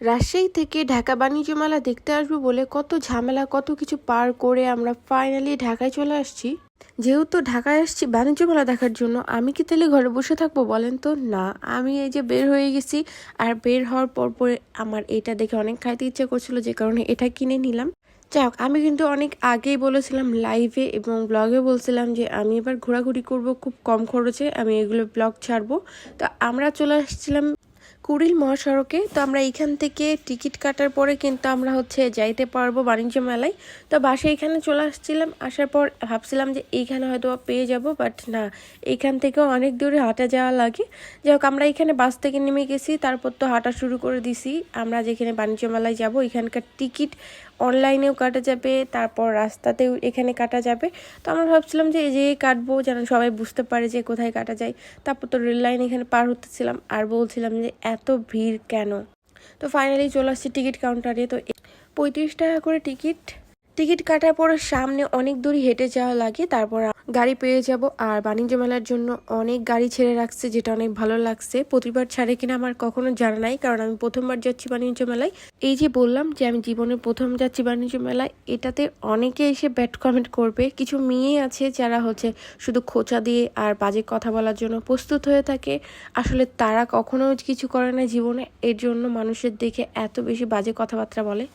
রাজশাহী থেকে ঢাকা বাণিজ্য মেলা দেখতে আসব বলে কত ঝামেলা, কত কিছু পার করে আমরা ফাইনালি ঢাকায় চলে আসছি। যেহেতু ঢাকায় আসছি বাণিজ্য মেলা দেখার জন্য, আমি কি তাহলে ঘরে বসে থাকব বলেন তো? না, আমি এই যে বের হয়ে গেছি আর বের হওয়ার পর পরে আমার এটা দেখে অনেক খাইতে ইচ্ছে করছিল, যে কারণে এটা কিনে নিলাম। যাই হোক, আমি কিন্তু অনেক আগেই বলেছিলাম লাইভে এবং ব্লগে বলছিলাম যে আমি এবার ঘোরাঘুরি করব খুব কম খরচে, আমি এগুলো ব্লগ ছাড়বো। তো আমরা চলে আসছিলাম কুড়িল মহাসড়কে। তো আমরা এইখান থেকে টিকিট কাটার পরে কিন্তু আমরা হচ্ছে যাইতে পারব বাণিজ্য মেলায়। তো বাসে এখানে চলে আসছিলাম, আসার পর ভাবছিলাম যে এইখানে হয়তো পেয়ে যাব বাট না এইখান থেকেও অনেক দূরে হাঁটা যাওয়া লাগে। যাই হোক, আমরা এখানে বাস থেকে নেমে গেছি, তারপর তো হাঁটা শুরু করে দিছি। আমরা যেখানে বাণিজ্য মেলায় যাব, এখানকার টিকিট অনলাইনেও কাটা যাবে, তারপর রাস্তাতেও এখানে কাটা যাবে। তো আমরা ভাবছিলাম যে যে কাটবো, যেন সবাই বুঝতে পারে যে কোথায় কাটা যায়। তারপর তো রেল লাইন এখানে পার হতেছিলাম আর বলছিলাম যে এত ভিড় কেন? তো ফাইনালি চলে আসছি টিকিট কাউন্টারে তো পঁয়ত্রিশ টাকা করে টিকিট। টিকিট কাটার পর সামনে অনেক দূরই হেঁটে যাওয়া লাগে, তারপর গাড়ি পেয়ে যাব। আর বাণিজ্য মেলার জন্য অনেক গাড়ি ছেড়ে রাখছে, যেটা অনেক ভালো লাগছে। প্রতিবার ছাড়ে কিনা আমার কখনো জানা নাই, কারণ আমি প্রথমবার যাচ্ছি বাণিজ্য মেলায়। এই যে বললাম যে আমি জীবনে প্রথম যাচ্ছি বাণিজ্য মেলায়, এটাতে অনেকে এসে ব্যাড কমেন্ট করবে। কিছু মেয়ে আছে যারা হচ্ছে শুধু খোঁচা দিয়ে আর বাজে কথা বলার জন্য প্রস্তুত হয়ে থাকে। আসলে তারা কখনো কিছু করে না জীবনে, এর জন্য মানুষের দেখে এত বেশি বাজে কথাবার্তা বলে।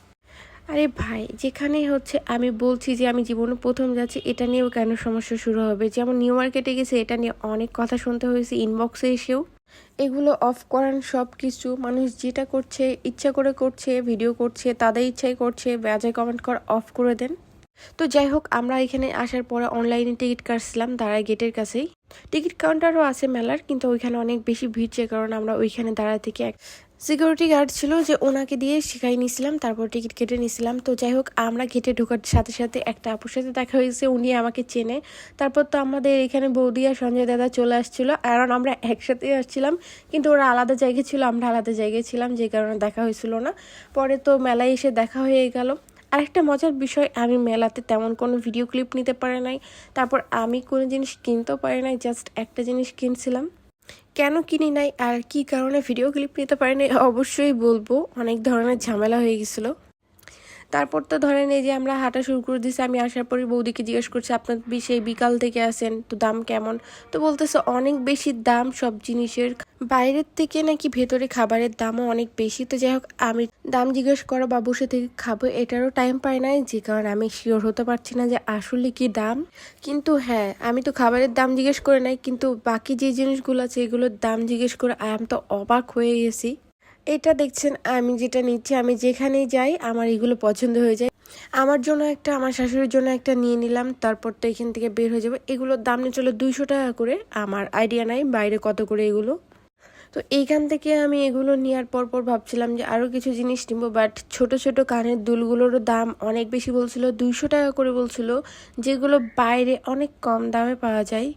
আরে ভাই, যেখানে হচ্ছে আমি বলছি যে আমি জীবনে প্রথম যাচ্ছি, এটা নিয়েও কেন সমস্যা শুরু হবে? যেমন নিউ মার্কেটে গেছে, এটা নিয়ে অনেক কথা শুনতে হয়েছে ইনবক্সে এসেও। এগুলো অফ করান সব কিছু মানুষ যেটা করছে, ইচ্ছা করে করছে ভিডিও করছে, তাদের ইচ্ছাই করছে বাজে কমেন্ট করা অফ করে দেন। তো যাই হোক, আমরা এখানে আসার পরে অনলাইনে টিকিট কাটছিলাম, দাঁড়ায় গেটের কাছেই। টিকিট কাউন্টারও আছে মেলার, কিন্তু ওইখানে অনেক বেশি ভিড় যে কারণে আমরা ওইখানে দাঁড়া থেকে এক সিকিউরিটি গার্ড ছিল যে ওনাকে দিয়ে শিখাই নিয়েছিলাম, তারপর টিকিট কেটে নিয়েছিলাম। তো যাই হোক, আমরা গেটে ঢোকার সাথে সাথে একটা আপুর সাথে দেখা হয়েছে, উনি আমাকে চেনে। তারপর তো আমাদের এখানে বৌদি আর সঞ্জয় দাদা চলে আসছিল, কারণ আমরা একসাথে আসছিলাম, কিন্তু ওরা আলাদা জায়গায় ছিল, আমরা আলাদা জায়গায় ছিলাম, যে কারণে দেখা হয়েছিল না। পরে তো মেলায় এসে দেখা হয়ে গেল। আরেকটা মজার বিষয়, আমি মেলাতে তেমন কোনো ভিডিও ক্লিপ নিতে পারে নাই। তারপর আমি কোনো জিনিস কিনতেও পারি নাই জাস্ট একটা জিনিস কিনছিলাম। কেন কিনি নাই আর কি কারণে ভিডিও ক্লিপ নিতে পারি নাই, অবশ্যই বলব, অনেক ধরনের ঝামেলা হয়ে গেছিল। তারপর তো ধরেন এই যে আমরা হাঁটা শুরু করে দিয়েছি আমি আসার পরে বৌদিকে জিজ্ঞেস করছি, আপনার সেই বিকাল থেকে আসেন তো দাম কেমন? তো বলতেছে, অনেক বেশি দাম সব জিনিসের। বাইরের থেকে নাকি ভেতরে খাবারের দামও অনেক বেশি। তো যাই হোক, আমি দাম জিজ্ঞেস করা বা বসে থেকে খাব এটারও টাইম পাই নাই, যে কারণে আমি শিওর হতে পারছি না যে আসলে কি দাম। কিন্তু হ্যাঁ আমি তো খাবারের দাম জিজ্ঞেস করে নাই, কিন্তু বাকি যে জিনিসগুলো আছে, এগুলোর দাম জিজ্ঞেস করে আমি তো অবাক হয়ে গেছি। এটা দেখছেন, আমি যেটা নিচ্ছি, আমি যেখানেই যাই, আমার এগুলো পছন্দ হয়ে যায়। আমার জন্য একটা, আমার শাশুড়ির জন্য একটা নিয়ে নিলাম তারপর তো এখান থেকে বের হয়ে যাবে। এগুলোর দাম নিয়ে চলো দুইশো টাকা করে, আমার আইডিয়া নাই, বাইরে কত করে এগুলো। তো এইখান থেকে আমি এগুলো নেওয়ার পর পর ভাবছিলাম যে আরও কিছু জিনিস নিবো বাট ছোট ছোট কানের দুলগুলোরও দাম অনেক বেশি বলছিল, দুইশো টাকা করে বলছিল, যেগুলো বাইরে অনেক কম দামে পাওয়া যায়।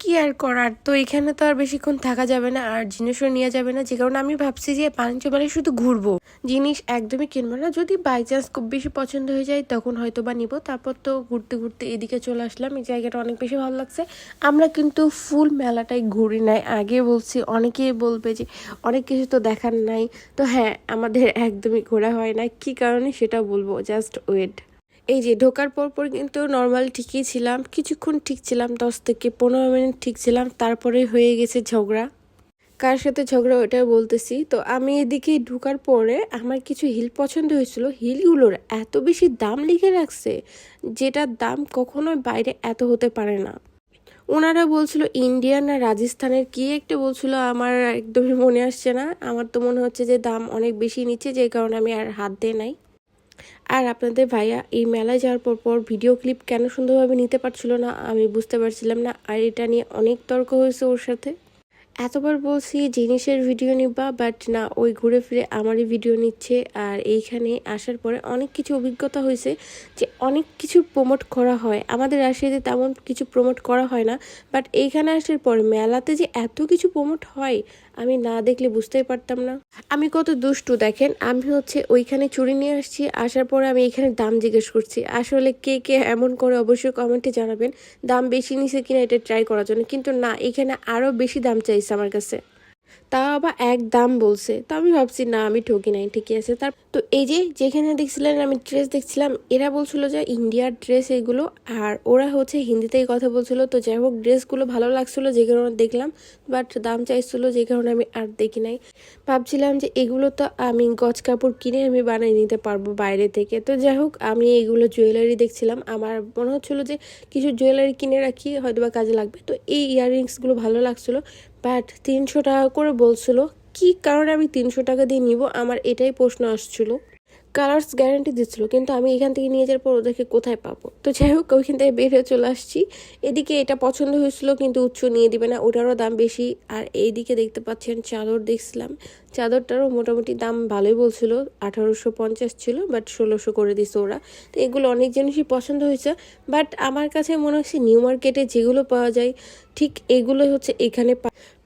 কি আর করার? তো এখানে তো আর বেশিক্ষণ থাকা যাবে না, আর জিনিসও নেওয়া যাবে না, যে কারণে আমি ভাবছি যে মেলায় শুধু ঘুরবো। জিনিস একদমই কিনবো না, যদি বাই চান্স খুব বেশি পছন্দ হয়ে যায় তখন হয়তো বা নিবো। তারপর তো ঘুরতে ঘুরতে এদিকে চলে আসলাম, এই জায়গাটা অনেক বেশি ভালো লাগছে। আমরা কিন্তু ফুল মেলাটাই ঘুরি নাই। আগে বলছি, অনেকেই বলবে যে অনেক কিছু তো দেখার নাই। তো হ্যাঁ আমাদের একদমই ঘোরা হয় না কি কারণে সেটা বলব জাস্ট ওয়েট এই যে ঢোকার পর পর কিন্তু নর্মাল ঠিকই ছিলাম, কিছুক্ষণ ঠিক ছিলাম, দশ থেকে পনেরো মিনিট ঠিক ছিলাম, তারপরে হয়ে গেছে ঝগড়া। কার সাথে ঝগড়া ওটা বলতেছি। তো আমি এদিকে ঢোকার পরে আমার কিছু হিল পছন্দ হয়েছিল, হিলগুলোর এত বেশি দাম লিখে রাখছে, যেটার দাম কখনোই বাইরে এত হতে পারে না। ওনারা বলছিল, ইন্ডিয়ান আর রাজস্থানের কি একটা? বলছিল, আমার একদমই মনে আসছে না। আমার তো মনে হচ্ছে যে দাম অনেক বেশি নিচ্ছে, যে কারণে আমি আর হাত দিয়ে নাই। আর আপনাদের ভাইয়া এই মেলায় যাওয়ার পর পর ভিডিও ক্লিপ কেন সুন্দরভাবে নিতে পারছিল না, আমি বুঝতে পারছিলাম না। আর এটা নিয়ে অনেক তর্ক হয়েছে ওর সাথে। এতবার বলছি, জিনিসের ভিডিও নিবা বাট না, ওই ঘুরে ফিরে আমারই ভিডিও নিচ্ছে। আর এইখানে আসার পরে অনেক কিছু অভিজ্ঞতা হয়েছে যে অনেক কিছু প্রমোট করা হয়। আমাদের রাশিয়াতে তেমন কিছু প্রমোট করা হয় না বাট এইখানে আসার পরে মেলাতে যে এত কিছু প্রমোট হয় আমি না দেখলে বুঝতেই পারতাম না। আমি কত দুষ্টু, দেখেন। আমি হচ্ছে ওইখানে চুরি নিয়ে আসছি, আসার পরে আমি এখানে দাম জিজ্ঞেস করছি। আসলে কে কে এমন করে অবশ্যই কমেন্টে জানাবেন। দাম বেশি নিছে কিনা এটা ট্রাই করার জন্য। কিন্তু না, এখানে আরও বেশি দাম চাইছে আমার কাছে। তা আবার এক দাম বলছে। তো আমি ভাবছি, না, আমি ঠকি নাই, ঠিকই আছে। তার, তো এই যে যেখানে দেখছিলেন, আমি ড্রেস দেখছিলাম, এরা বলছিল যে ইন্ডিয়ার ড্রেস এগুলো, আর ওরা হচ্ছে হিন্দিতেই কথা বলছিল। তো যাই হোক, ড্রেসগুলো ভালো লাগছিল যে কারণে দেখলাম, বাট দাম চাইছিল যে কারণে আমি আর দেখি নাই। ভাবছিলাম যে এগুলো তো আমি গজ কাপড় কিনে আমি বানিয়ে নিতে পারব বাইরে থেকে। তো যাই হোক, আমি এগুলো জুয়েলারি দেখছিলাম। আমার মনে হচ্ছিল যে কিছু জুয়েলারি কিনে রাখি হয়তো বা কাজে লাগবে। তো এই ইয়াররিংসগুলো ভালো লাগছিল। বাট তিনশো টাকা করে বলছিল, কি কারণে আমি তিনশো টাকা দিয়ে নিব? আমার এটাই প্রশ্ন আসছিল। কালার্স গ্যারান্টি দিচ্ছিল, কিন্তু আমি এখান থেকে নিয়ে যাওয়ার পর ওদেরকে কোথায় পাবো? তো যাই হোক, ওইখান থেকে বের হয়ে চলে আসছি। এদিকে এটা পছন্দ হয়েছিল, কিন্তু উচ্চ নিয়ে দিবে না, ওটারও দাম বেশি। আর এইদিকে দেখতে পাচ্ছেন চাদর দেখছিলাম। চাদরটারও মোটামুটি দাম ভালোই বলছিল, আঠারোশো পঞ্চাশ ছিল, বাট ষোলোশো করে দিছে ওরা। তো এগুলো অনেক জিনিসই পছন্দ হয়েছে, বাট আমার কাছে মনে হচ্ছে নিউ মার্কেটে যেগুলো পাওয়া যায়, ঠিক এগুলো হচ্ছে এখানে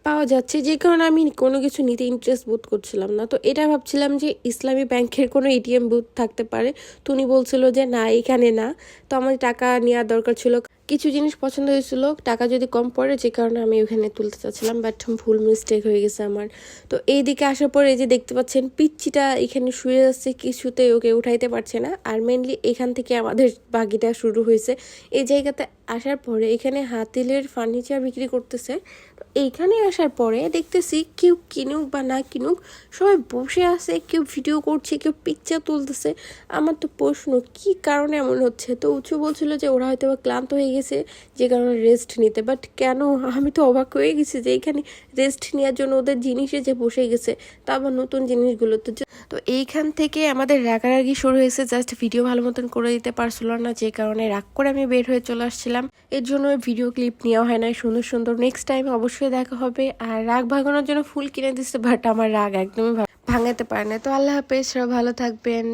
পাওয়া যাচ্ছে, যে কারণে আমি কোনো কিছু নিতে ইন্টারেস্ট বোধ করছিলাম না। তো এটা ভাবছিলাম যে ইসলামী ব্যাংকের কোনো এটিএম বুথ থাকতে পারে। তো উনি বলছিল যে, না, এখানে না। তো আমার টাকা নেওয়ার দরকার ছিল। কিছু জিনিস পছন্দ হয়েছিল, টাকা যদি কম পড়ে, যে কারণে আমি ওখানে তুলতে চাচ্ছিলাম বাট ভুল মিস্টেক হয়ে গেছে আমার। তো এই দিকে আসার পরে এই যে দেখতে পাচ্ছেন, পিচ্চিটা এখানে শুয়ে যাচ্ছে কিছুতে ওকে উঠাইতে পারছে না। আর মেনলি এখান থেকে আমাদের বাকিটা শুরু হয়েছে। এই জায়গাতে আসার পরে এখানে হাতিলের ফার্নিচার বিক্রি করতেছে। তো এইখানে আসার পরে দেখতেছি কেউ কিনুক বা না কিনুক, সবাই বসে আছে, কেউ ভিডিও করছে, কেউ পিকচার তুলতেছে। আমার তো প্রশ্ন, কি কারণে এমন হচ্ছে? তো উঁচু বলছিল যে ওরা হয়তো বা ক্লান্ত হয়ে গেছে, যে কারণে রেস্ট নিতে। বাট কেন? আমি তো অবাক হয়ে গেছি যে এখানে রেস্ট নেওয়ার জন্য ওদের জিনিসে যে বসে গেছে, তা আবার নতুন জিনিসগুলো তো তো এইখান থেকে আমাদের রাগারাগি শুরু হয়েছে। জাস্ট ভিডিও ভালো মতন করে দিতে পারছিল না, যে কারণে রাগ করে আমি বের হয়ে চলে আসছিলাম। এর জন্য ভিডিও ক্লিপ নেওয়া হয় না সুন্দর সুন্দর। নেক্সট টাইম অবশ্যই দেখা হবে। আর রাগ ভাঙানোর জন্য ফুল কিনে দিচ্ছে বাট আমার রাগ একদমই ভাঙাতে পারে না তো আল্লাহ হাফেজ ভালো থাকবেন।